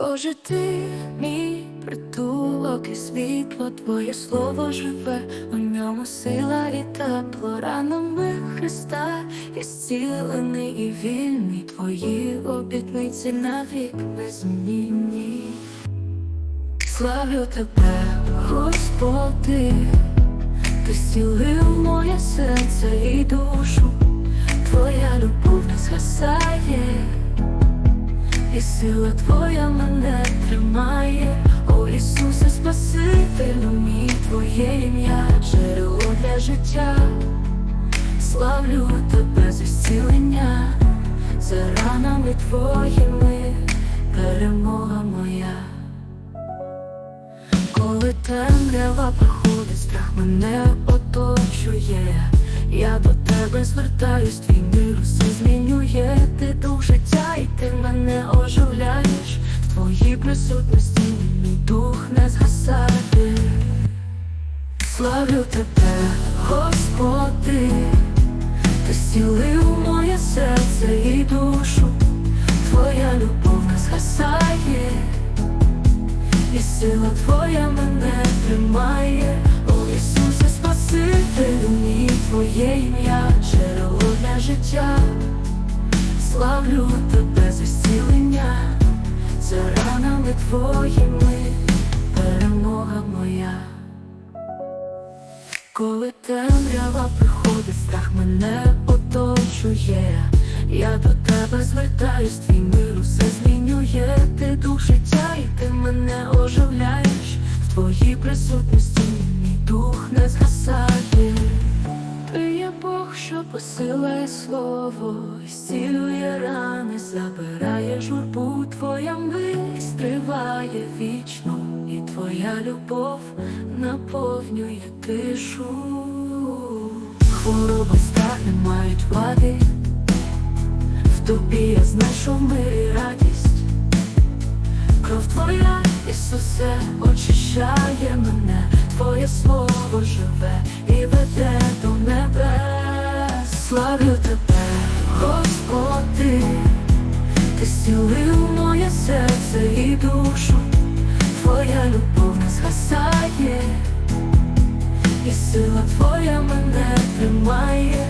Боже, ти мій притулок і світло, Твоє слово живе, у ньому сила і тепло, ранами Христа і зцілений і вільний, Твої обітниці навік незмінні. Славлю тебе, Господи, ти зцілив моє серце і душу, Твоя любов не згасає. І сила твоя мене тримає, О Ісусе, Спасителю мій Твоє ім'я, джерело для життя, славлю тебе за зцілення, за ранами твоїми, перемога моя. Коли темрява приходить, страх мене оточує, я до тебе звертаюсь, твій Славлю тебе, Господи, ти зцілив моє серце і душу, твоя любов не згасає. І сила твоя мене тримає, О Ісусе, Спасителю мій Твоє ім'я, джерело для життя, славлю тебе за зцілення, за ранами твоїми, перемога моя. Коли темрява приходить, страх мене оточує, я до тебе звертаюсь, твій мир усе змінює, ти дух життя, і ти мене оживляєш, в твоїй присутності мій дух не згасає. Ти є Бог, що посилає слово, зцілює рани, забирає журбу, твоя мить триває вічно, твоя любов наповнює тишу. Хвороби страх не мають влади, в тобі я знайшов мир і радість. Кров твоя, Ісусе, очищає мене, Твоє слово живе і веде до небес. Славлю тебе, Господи, ти зцілив моє серце і душу, Твоя любов не згасає, і сила Твоя мене тримає,